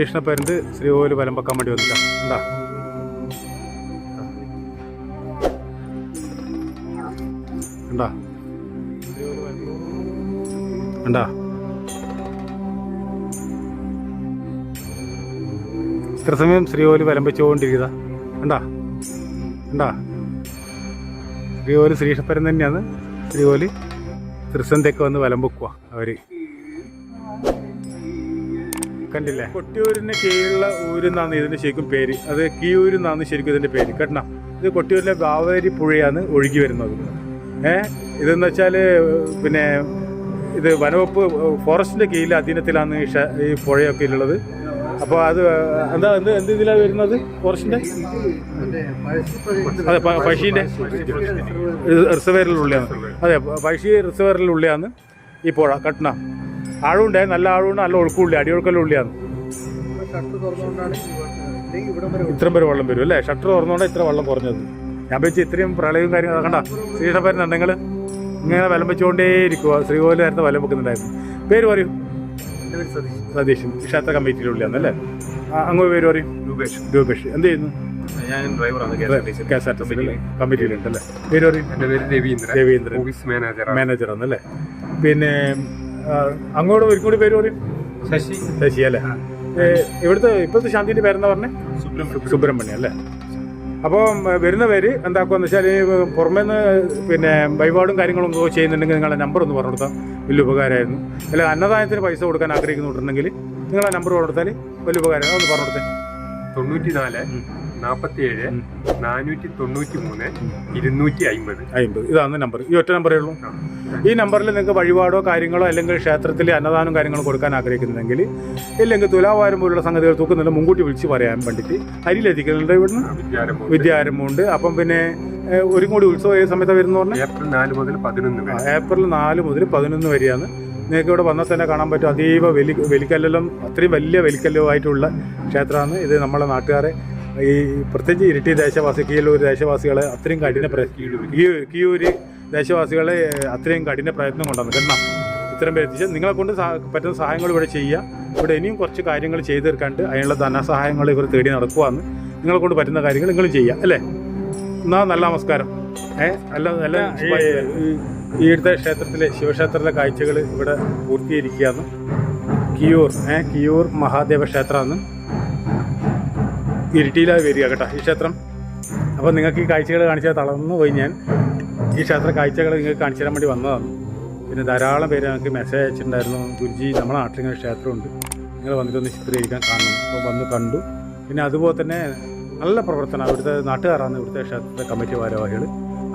ശ്രീകൃഷ്ണ പരുന്ത് ശ്രീകോവിൽ വലം വെക്കാൻ വേണ്ടി വന്നിട്ടാ. എന്താ ഉണ്ടാ ഉണ്ടാ ഇത്ര സമയം ശ്രീകോവിൽ വലം വെച്ചുകൊണ്ടിരിക്കുക ഉണ്ടാ ഉണ്ടാ ശ്രീകോവിൽ ശ്രീകൃഷ്ണപ്പരൻ തന്നെയാണ്. ശ്രീകോവിൽ തൃസന്തൊക്കെ വന്ന് വലം വെക്കുക അവർ. കണ്ടില്ലേ? കൊട്ടിയൂരിന് കീഴിലുള്ള ഊരെന്നാണ് ഇതിന്റെ ശരിക്കും പേര്. അത് കിയൂര് എന്നാണ് ശരിക്കും ഇതിന്റെ പേര്. കേട്ടോ ഇത് കൊട്ടിയൂരിലെ കാവേരി പുഴയാണ് ഒഴുകി വരുന്നത്. ഏഹ് ഇതെന്ന് വെച്ചാൽ പിന്നെ ഇത് വനവകുപ്പ് ഫോറസ്റ്റിന്റെ കീഴിലെ അധീനത്തിലാണ് ഈ പുഴയൊക്കെ ഉള്ളത്. അപ്പോൾ അത് എന്താ എന്ത് എന്ത് ഇതിലാണ് വരുന്നത്? ഫോറസ്റ്റിന്റെ? അതെ പ- പഴശ്ശീന്റെ. റിസർവേറിലുള്ളിയാണ് അതെ പഴശ്ശി റിസർവേറിലുള്ളിയാണ് ഈ പുഴ. കട്ടണ? ആഴമുണ്ടേ നല്ല ആഴമുണ്ട് നല്ല ഒഴുക്കുള്ളി അടിയൊഴുക്കല്ല ഉള്ളിയാണ് ഇത്രയും പേര് വെള്ളം വരും അല്ലേ? ഷട്ടർ തുറന്നുകൊണ്ട് ഇത്ര വെള്ളം കുറഞ്ഞത്. ഞാൻ വെച്ച് ഇത്രയും പ്രളയവും കാര്യങ്ങളും കണ്ട? ശ്രീകൃഷ്ണപ്പരുന്ന നിങ്ങൾ ഇങ്ങനെ വലം വെച്ചുകൊണ്ടേ ഇരിക്കുക ശ്രീകോവിൽ നേരത്തെ വലം വെക്കുന്നുണ്ടായിരുന്നു. പേര് പറയൂ. സതീഷൻ ക്ഷേത്ര കമ്മിറ്റിയിലുള്ളിയാണ് അല്ലേ? ആ, അങ്ങ് പേര് പറയും. രൂപേഷ്. രൂപേഷ്. എന്ത് ചെയ്യുന്നു? ഞാൻ ഡ്രൈവറാണ് K S R T C കമ്മിറ്റിയിലുണ്ട് പേര് പറയും. എന്റെ പേര് രവീന്ദ്രൻ. രവീന്ദ്രൻ. ഓഫീസ് മാനേജറാണ്. അല്ലേ? പിന്നെ അങ്ങോട്ട് ഒരു കൂടി പേര് പറയും. ശശി. ശശി അല്ലേ? ഇവിടുത്തെ ഇപ്പോഴത്തെ ശാന്തിന്റെ പേരെന്താ പറഞ്ഞേ? സുബ്രഹ്മണ്യം. അല്ലേ? അപ്പോൾ വരുന്ന പേര് എന്താക്കുമെന്ന് വെച്ചാൽ പുറമേ നിന്ന് പിന്നെ വഴിപാടും കാര്യങ്ങളും ഒക്കെ ചെയ്യുന്നുണ്ടെങ്കിൽ നിങ്ങളുടെ നമ്പർ ഒന്ന് പറഞ്ഞു കൊടുത്താൽ വലിയ ഉപകാരമായിരുന്നു. അല്ല അന്നദാനത്തിന് പൈസ കൊടുക്കാൻ ആഗ്രഹിക്കുന്നുണ്ടെങ്കിൽ നിങ്ങളുടെ നമ്പർ കൊടുത്താൽ വലിയ ഉപകാരം ഒന്ന് പറഞ്ഞു കൊടുത്തേ തൊണ്ണൂറ്റി നാല് നാൽപ്പത്തി ഏഴ് നാനൂറ്റി തൊണ്ണൂറ്റി മൂന്ന് ഇരുന്നൂറ്റി അമ്പത് അമ്പത് ഇതാണ് നമ്പർ ഈ ഒറ്റ നമ്പറേ ഉള്ളൂ. ഈ നമ്പറിൽ നിങ്ങൾക്ക് വഴിപാടോ കാര്യങ്ങളോ അല്ലെങ്കിൽ ക്ഷേത്രത്തിലെ അന്നദാനം കാര്യങ്ങളോ കൊടുക്കാൻ ആഗ്രഹിക്കുന്നുണ്ടെങ്കിൽ ഇല്ലെങ്കിൽ തുലാവാരം പോലുള്ള സംഗതികൾ തൂക്കുന്നുണ്ട് മുൻകൂട്ടി വിളിച്ച് പറയാൻ വേണ്ടിയിട്ട് അരിയിലെത്തിക്കുന്നുണ്ട് ഇവിടുന്ന്. വിദ്യാരംഭം വിദ്യാരംഭമുണ്ട്. അപ്പം പിന്നെ ഒരു കൂടി ഉത്സവം ഏത് സമയത്ത് വരുന്ന പറഞ്ഞാൽ ഏപ്രിൽ നാല് മുതൽ പതിനൊന്ന് ഏപ്രിൽ നാല് മുതൽ പതിനൊന്ന് വരെയാണ്. നിങ്ങൾക്ക് ഇവിടെ വന്നാൽ തന്നെ കാണാൻ പറ്റും. അതീവ വലി വലിക്കല്ലും അത്രയും വലിയ വലിക്കല്ലുമായിട്ടുള്ള ക്ഷേത്രമാണ്. ഇത് നമ്മളെ നാട്ടുകാരെ ഈ പ്രത്യേകിച്ച് ഇരിട്ടി ദേശവാസി കീഴൂർ ദേശവാസികളെ അത്രയും കഠിന കീഴൂര് ദേശവാസികളെ അത്രയും കഠിന പ്രയത്നം കൊണ്ടാണ് കാരണം ഇത്രയും പേര് എത്തിച്ച് നിങ്ങളെ കൊണ്ട് പറ്റുന്ന സഹായങ്ങൾ ഇവിടെ ചെയ്യുക. ഇവിടെ ഇനിയും കുറച്ച് കാര്യങ്ങൾ ചെയ്തു തീർക്കാണ്ട് അതിനുള്ള ധനസഹായങ്ങൾ ഇവർ തേടി നടക്കുവാന്ന് നിങ്ങളെ കൊണ്ട് പറ്റുന്ന കാര്യങ്ങൾ നിങ്ങളും ചെയ്യുക അല്ലേ? എന്നാ നല്ല നമസ്കാരം. ഏ അല്ല നല്ല ഈ- ഇവിടുത്തെ ക്ഷേത്രത്തിലെ ശിവക്ഷേത്രത്തിലെ കാഴ്ചകൾ ഇവിടെ പൂർത്തീകരിക്കുകയാണ്. കിയൂർ ഏ കിയൂർ മഹാദേവ ക്ഷേത്രമാണ്. ഇരിട്ടിയിലായി വരിക കേട്ടോ ഈ ക്ഷേത്രം. അപ്പോൾ നിങ്ങൾക്ക് ഈ കാഴ്ചകൾ കാണിച്ചാൽ തളർന്നു പോയി ഞാൻ. ഈ ക്ഷേത്ര കാഴ്ചകൾ നിങ്ങൾക്ക് കാണിച്ചു തരാൻ വേണ്ടി വന്നതാണ്. പിന്നെ ധാരാളം പേര് ഞങ്ങൾക്ക് മെസ്സേജ് അയച്ചിട്ടുണ്ടായിരുന്നു. ഗുരുജി നമ്മുടെ നാട്ടിൽ ഇങ്ങനെ ക്ഷേത്രമുണ്ട്. നിങ്ങൾ വന്നിട്ടൊന്ന് ചിത്രീകരിക്കാൻ കാണണം. അപ്പോൾ വന്ന് കണ്ടു. പിന്നെ അതുപോലെ തന്നെ നല്ല പ്രവർത്തനം. ഇവിടുത്തെ നാട്ടുകാരാണ് ഇവിടുത്തെ ക്ഷേത്ര കമ്മിറ്റി ഭാരവാഹികൾ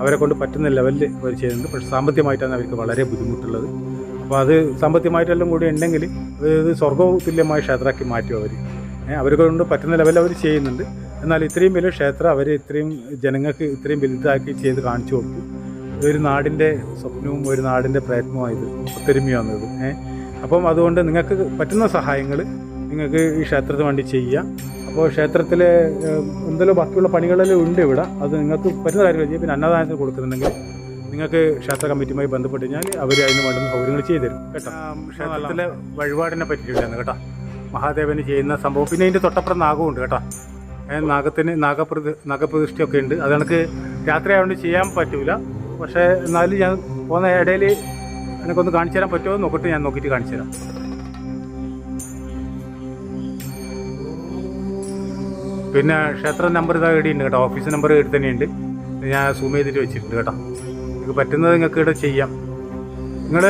അവരെ കൊണ്ട് പറ്റുന്ന ലെവലിൽ അവർ ചെയ്യുന്നുണ്ട് പക്ഷേ സാമ്പത്തികമായിട്ടാണ് അവർക്ക് വളരെ ബുദ്ധിമുട്ടുള്ളത്. അപ്പോൾ അത് സാമ്പത്തികമായിട്ടെല്ലാം കൂടി ഉണ്ടെങ്കിൽ അത് സ്വർഗവും തുല്യമായ ക്ഷേത്രമാക്കി മാറ്റും അവർ അവരെ കൊണ്ട് പറ്റുന്ന ലെവലിൽ അവർ ചെയ്യുന്നുണ്ട്. എന്നാൽ ഇത്രയും വലിയ ക്ഷേത്രം അവർ ഇത്രയും ജനങ്ങൾക്ക് ഇത്രയും വലുതാക്കി ചെയ്ത് കാണിച്ചു കൊടുത്തു. ഒരു നാടിന്റെ സ്വപ്നവും ഒരു നാടിന്റെ പ്രയത്നമായത് ഒത്തൊരുമയാണ് ഇത്. ഏഹ് അപ്പം അതുകൊണ്ട് നിങ്ങൾക്ക് പറ്റുന്ന സഹായങ്ങൾ നിങ്ങൾക്ക് ഈ ക്ഷേത്രത്തിന് വേണ്ടി ചെയ്യാം അപ്പോൾ ക്ഷേത്രത്തിലെ എന്തെല്ലാം ബാക്കിയുള്ള പണികളെല്ലാം ഉണ്ട് ഇവിടെ. അത് നിങ്ങൾക്ക് പറ്റുന്ന കാര്യങ്ങൾ ചെയ്യാം പിന്നെ അന്നദാനത്തിന് കൊടുക്കുന്നുണ്ടെങ്കിൽ നിങ്ങൾക്ക് ക്ഷേത്ര കമ്മിറ്റിയുമായി ബന്ധപ്പെട്ട് കഴിഞ്ഞാൽ അവർ അതിന് വേണ്ടുന്ന സൗകര്യങ്ങൾ ചെയ്തു തരും കേട്ടോ ക്ഷേത്രത്തിലെ വഴിപാടിനെ പറ്റിയിട്ടാണ് കേട്ടോ. മഹാദേവന് ചെയ്യുന്ന സംഭവം. പിന്നെ അതിന്റെ തൊട്ടപ്പുറം നാഗമുണ്ട് കേട്ടോ. നാഗത്തിന് നാഗപ്രതി നാഗപ്രതിഷ്ഠയൊക്കെ ഉണ്ട്. അത് കണക്ക് രാത്രി ആയതുകൊണ്ട് ചെയ്യാൻ പറ്റൂല. പക്ഷേ എന്നാലും ഞാൻ പോകുന്ന ഇടയിൽ എനിക്കൊന്ന് കാണിച്ചു തരാൻ പറ്റുമോ നോക്കിയിട്ട് ഞാൻ നോക്കിയിട്ട് കാണിച്ചു തരാം. പിന്നെ ക്ഷേത്ര നമ്പർ ഇതാ ഇടി ഉണ്ട് കേട്ടോ ഓഫീസ് നമ്പർ ഇവിടെ തന്നെയുണ്ട്. ഞാൻ സൂം ചെയ്തിട്ട് വെച്ചിട്ടുണ്ട് കേട്ടോ. നിങ്ങൾക്ക് പറ്റുന്നത് നിങ്ങൾക്ക് ഇവിടെ ചെയ്യാം. നിങ്ങൾ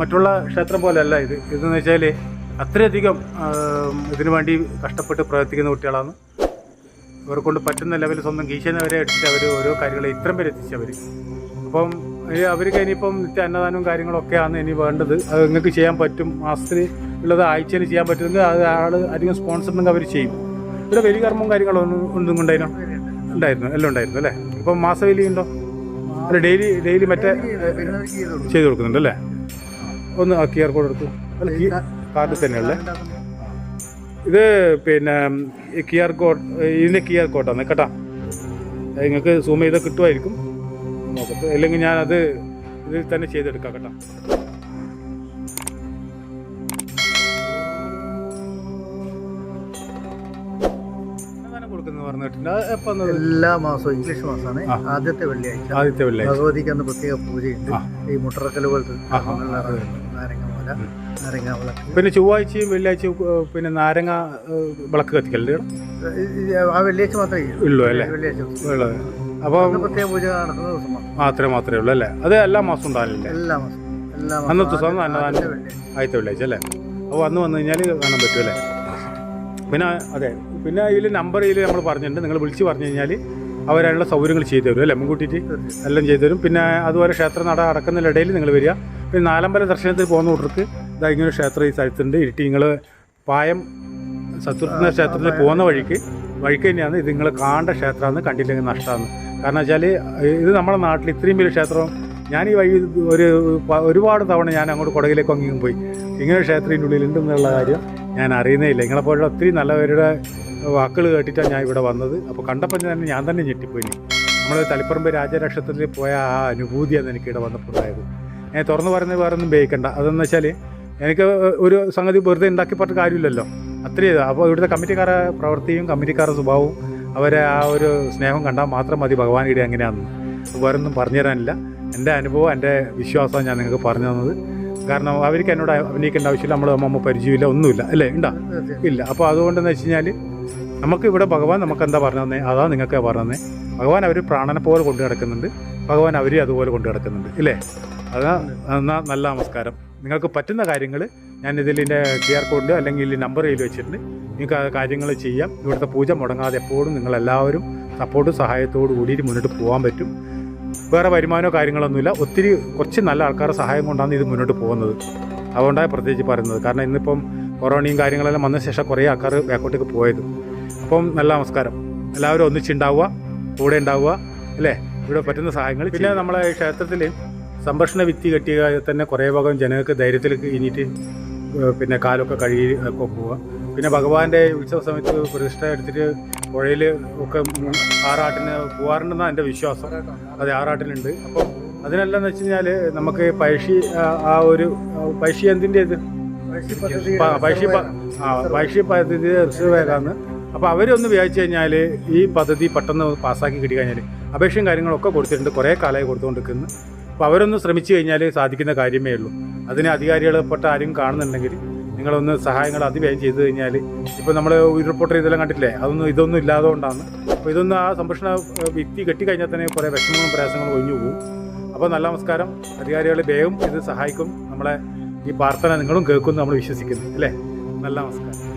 മറ്റുള്ള ക്ഷേത്രം പോലെയല്ല ഇത്. ഇതെന്ന് വെച്ചാൽ അത്രയധികം ഇതിനു വേണ്ടി കഷ്ടപ്പെട്ട് പ്രവർത്തിക്കുന്ന കുട്ടികളാണ്. ഇവരെ കൊണ്ട് പറ്റുന്ന ലെവലിൽ സ്വന്തം ഗീശനവരെ അടിച്ച് അവർ ഓരോ കാര്യങ്ങളെ ഇത്രയും പേര് എത്തിച്ചവർ അപ്പം ഈ അവർക്ക് ഇനിയിപ്പം നിത്യ അന്നദാനവും കാര്യങ്ങളൊക്കെയാണ് ഇനി വേണ്ടത്. അത് നിങ്ങൾക്ക് ചെയ്യാൻ പറ്റും. മാസത്തിൽ ഉള്ളത് ആഴ്ചയിൽ ചെയ്യാൻ പറ്റുമെങ്കിൽ അത് ആൾ അധികം സ്പോൺസർ ഉണ്ടെങ്കിൽ അവർ ചെയ്യും. ഇവിടെ വലിയ കർമ്മവും കാര്യങ്ങളൊന്നും ഒന്നും ഉണ്ടായിരുന്നു ഉണ്ടായിരുന്നു. എല്ലാം ഉണ്ടായിരുന്നു അല്ലേ? ഇപ്പം മാസവേലി ഉണ്ടോ? അല്ല ഡെയിലി ഡെയിലി മറ്റേ ചെയ്ത് കൊടുക്കുന്നുണ്ട് അല്ലേ? ഒന്ന് ആ ക്യു ആർ കോഡ് എടുത്തു അല്ല കാർഡ് തന്നെയല്ലേ ഇത് പിന്നെ ഈ ക്യു ആർ കോഡ് ഇതിന്റെ ക്യു ആർ കോഡാണ് കേട്ടാ. നിങ്ങൾക്ക് സൂം ചെയ്ത് കിട്ടുമായിരിക്കും. അല്ലെങ്കിൽ അത് ഇതിൽ തന്നെ ചെയ്തെടുക്കാം കേട്ടോ. എല്ലാ മാസവും ഇംഗ്ലീഷ് മാസമാണ്. ആദ്യത്തെ വെള്ളിയാഴ്ച. ആദ്യത്തെ വെള്ളിയാഴ്ച. ഭഗവതിക്ക് അന്ന് പ്രത്യേക പൂജയുണ്ട്. ഈ മുട്ടറക്കൽ പോലത്തെ നാരങ്ങമല. നാരങ്ങ വിളക്ക്. പിന്നെ ചൊവ്വാഴ്ചയും വെള്ളിയാഴ്ചയും പിന്നെ നാരങ്ങ വിളക്ക് കത്തിക്കല്ലേ ആ വെള്ളിയാഴ്ച മാത്രമേ ഉള്ളൂ അല്ലേ? വെള്ളിയാഴ്ച ദിവസം. ഉള്ളത് അപ്പം അന്ന് പ്രത്യേക പൂജ നടക്കുന്ന ദിവസമാണ് മാത്രമേ മാത്രമേ ഉള്ളൂ അല്ലേ? അത് എല്ലാ മാസവും ഉണ്ടാവില്ലേ? എല്ലാ മാസവും. എല്ലാ അന്നത്തെ ദിവസം അന്നദാനം. ആദ്യത്തെ വെള്ളിയാഴ്ച. അല്ലേ? അപ്പോൾ അന്ന് വന്നു കഴിഞ്ഞാൽ കാണാൻ പറ്റും അല്ലേ? പിന്നെ അതെ. പിന്നെ ഇതിൽ നമ്പർ ഇതിൽ നമ്മൾ പറഞ്ഞിട്ടുണ്ട്. നിങ്ങൾ വിളിച്ച് പറഞ്ഞു കഴിഞ്ഞാൽ അവരതിനുള്ള സൗകര്യങ്ങൾ ചെയ്തു തരും അല്ലേ? മുൻകൂട്ടിയിട്ട് എല്ലാം ചെയ്തു തരും. പിന്നെ അതുപോലെ ക്ഷേത്ര നട അടക്കുന്നതിനിടയിൽ നിങ്ങൾ വരിക. പിന്നെ നാലമ്പല ദർശനത്തിൽ പോകുന്ന കൂട്ടർക്ക് ഇതാ ഇങ്ങനെ ക്ഷേത്രം ഈ സ്ഥലത്തുണ്ട്. ഇരിട്ടി നിങ്ങൾ പായം സത്യ ക്ഷേത്രത്തിൽ പോകുന്ന വഴിക്ക് വഴിക്ക് തന്നെയാണ് ഇത് നിങ്ങൾ കാണേണ്ട ക്ഷേത്രമാണ് കണ്ടില്ലെങ്കിൽ നഷ്ടമാണ് കാരണം വെച്ചാൽ ഇത് നമ്മുടെ നാട്ടിൽ ഇത്രയും വലിയ ക്ഷേത്രം ഞാൻ ഈ വഴി ഒരു ഒരുപാട് തവണ ഞാൻ അങ്ങോട്ട് കുടകിലേക്ക് അങ്ങും പോയി. ഇങ്ങനെ ക്ഷേത്രത്തിന്റെ ഉള്ളിലുണ്ടെന്നുള്ള കാര്യം ഞാൻ അറിയുന്നേ ഇല്ല നിങ്ങളെപ്പോലുള്ള ഒത്തിരി നല്ലവരുടെ വാക്കുകൾ കേട്ടിട്ടാണ് ഞാൻ ഇവിടെ വന്നത്. അപ്പോൾ കണ്ടപ്പോൾ തന്നെ ഞാൻ തന്നെ ഞെട്ടിപ്പോയി. നമ്മൾ തളിപ്പറമ്പ് രാജരക്ഷത്തിൽ പോയ ആ അനുഭൂതിയാണ് എനിക്ക് ഇവിടെ വന്നപ്പോൾ ഉണ്ടായത് ഞാൻ തുറന്നു പറയുന്നത് വേറെ ഒന്നും ഉപയോഗിക്കണ്ട. അതെന്ന് വെച്ചാൽ എനിക്ക് ഒരു സംഗതി വെറുതെ ഉണ്ടാക്കി കാര്യമില്ലല്ലോ. അത്രയും അപ്പോൾ ഇവിടുത്തെ കമ്മിറ്റിക്കാരുടെ പ്രവൃത്തിയും കമ്മിറ്റിക്കാരുടെ സ്വഭാവവും അവരെ ആ ഒരു സ്നേഹം കണ്ടാൽ മാത്രം മതി ഭഗവാനിയുടെ അങ്ങനെയാണെന്ന് വേറൊന്നും പറഞ്ഞു തരാനില്ല. എന്റെ അനുഭവം എന്റെ വിശ്വാസം ഞാൻ നിങ്ങൾക്ക് പറഞ്ഞു തന്നത്. കാരണം അവർക്ക് എന്നോട് അഭിനയിക്കേണ്ട ആവശ്യമില്ല നമ്മൾ അമ്മ പരിചയമില്ല ഒന്നുമില്ല. അല്ലേ? ഉണ്ടോ? ഇല്ല. അപ്പോൾ അതുകൊണ്ടെന്ന് വെച്ച് കഴിഞ്ഞാൽ നമുക്ക് ഇവിടെ ഭഗവാൻ നമുക്ക് എന്താ പറഞ്ഞു തന്നെ? അതാ നിങ്ങൾക്ക് പറഞ്ഞു തന്നെ. ഭഗവാൻ അവർ പ്രാണനെ പോലെ കൊണ്ടു കിടക്കുന്നുണ്ട് ഭഗവാൻ അവരെ അതുപോലെ കൊണ്ടു കിടക്കുന്നുണ്ട് ഇല്ലേ? അതാ എന്നാൽ നല്ല നമസ്കാരം. നിങ്ങൾക്ക് പറ്റുന്ന കാര്യങ്ങൾ ഞാൻ ഇതിലിന്റെ ക്യു ആർ കോഡിന്റെ അല്ലെങ്കിൽ നമ്പർ കയ്യിൽ വെച്ചിട്ടുണ്ട്. നിങ്ങൾക്ക് ആ കാര്യങ്ങൾ ചെയ്യാം. ഇവിടുത്തെ പൂജ മുടങ്ങാതെ എപ്പോഴും നിങ്ങളെല്ലാവരും സപ്പോർട്ടും സഹായത്തോടു കൂടി മുന്നോട്ട് പോകാൻ പറ്റും. വേറെ വരുമാനമോ കാര്യങ്ങളൊന്നുമില്ല. ഒത്തിരി കുറച്ച് നല്ല ആൾക്കാരുടെ സഹായം കൊണ്ടാണ് ഇത് മുന്നോട്ട് പോകുന്നത്. അതുകൊണ്ടാണ് പ്രത്യേകിച്ച് പറയുന്നത്. കാരണം ഇന്നിപ്പം കൊറോണയും കാര്യങ്ങളെല്ലാം വന്ന ശേഷം കുറേ ആൾക്കാർ ബാക്കോട്ടേക്ക് പോയത്. അപ്പം നല്ല നമസ്കാരം. എല്ലാവരും ഒന്നിച്ചുണ്ടാവുക കൂടെ ഉണ്ടാവുക അല്ലേ? ഇവിടെ പറ്റുന്ന സഹായങ്ങൾ പിന്നെ നമ്മളെ ക്ഷേത്രത്തിൽ സംരക്ഷണ വിത്തി കെട്ടിയ തന്നെ കുറേ ഭാഗം ജനങ്ങൾക്ക് ധൈര്യത്തിൽ കഴിഞ്ഞിട്ട് പിന്നെ കാലൊക്കെ കഴുകി ഒക്കെ പോവുക പിന്നെ ഭഗവാന്റെ ഉത്സവ സമയത്ത് പ്രതിഷ്ഠ എടുത്തിട്ട് പുഴയിൽ ഒക്കെ ആറാട്ടിന് പോകാറുണ്ടെന്നാണ് എന്റെ വിശ്വാസം. അതെ ആറാട്ടിനുണ്ട് അപ്പോൾ അതിനെല്ലാം എന്ന് വെച്ച് കഴിഞ്ഞാൽ നമുക്ക് പഴശ്ശി ആ- ഒരു പഴശ്ശി എന്തിന്റെ ഇത്? പഴശ്ശി ആ പഴശ്ശി പദ്ധതി റിസർവേക്കാന്ന് അപ്പോൾ അവരൊന്ന് വിചാരിച്ചു കഴിഞ്ഞാൽ ഈ പദ്ധതി പെട്ടെന്ന് പാസ്സാക്കി കിട്ടി കഴിഞ്ഞാൽ അപേക്ഷയും കാര്യങ്ങളൊക്കെ കൊടുത്തിട്ടുണ്ട് കുറേ കാലമായി കൊടുത്തുകൊണ്ടിരിക്കുന്നു അപ്പോൾ അവരൊന്ന് ശ്രമിച്ചു കഴിഞ്ഞാൽ സാധിക്കുന്ന കാര്യമേ ഉള്ളൂ. അതിന് അധികാരികളെപ്പെട്ട ആരും കാണുന്നുണ്ടെങ്കിൽ നിങ്ങളൊന്ന് സഹായങ്ങൾ അതിവേഗം ചെയ്തു കഴിഞ്ഞാൽ ഇപ്പോൾ നമ്മൾ റിപ്പോർട്ട് ഇതെല്ലാം കണ്ടില്ലേ അതൊന്നും ഇതൊന്നും ഇല്ലാതുകൊണ്ടാണ് അപ്പോൾ ഇതൊന്നും ആ സംരക്ഷണ വ്യക്തി കെട്ടി കെട്ടിക്കഴിഞ്ഞാൽ തന്നെ കുറേ വിഷമങ്ങളും പ്രയാസങ്ങളും ഒഴിഞ്ഞു പോകും. അപ്പോൾ നല്ല നമസ്കാരം. അധികാരികളെ വേഗം ഇത് സഹായിക്കും. നമ്മളെ ഈ പ്രാർത്ഥന നിങ്ങളും കേൾക്കും നമ്മൾ വിശ്വസിക്കുന്നു. അല്ലേ? നല്ല നമസ്കാരം.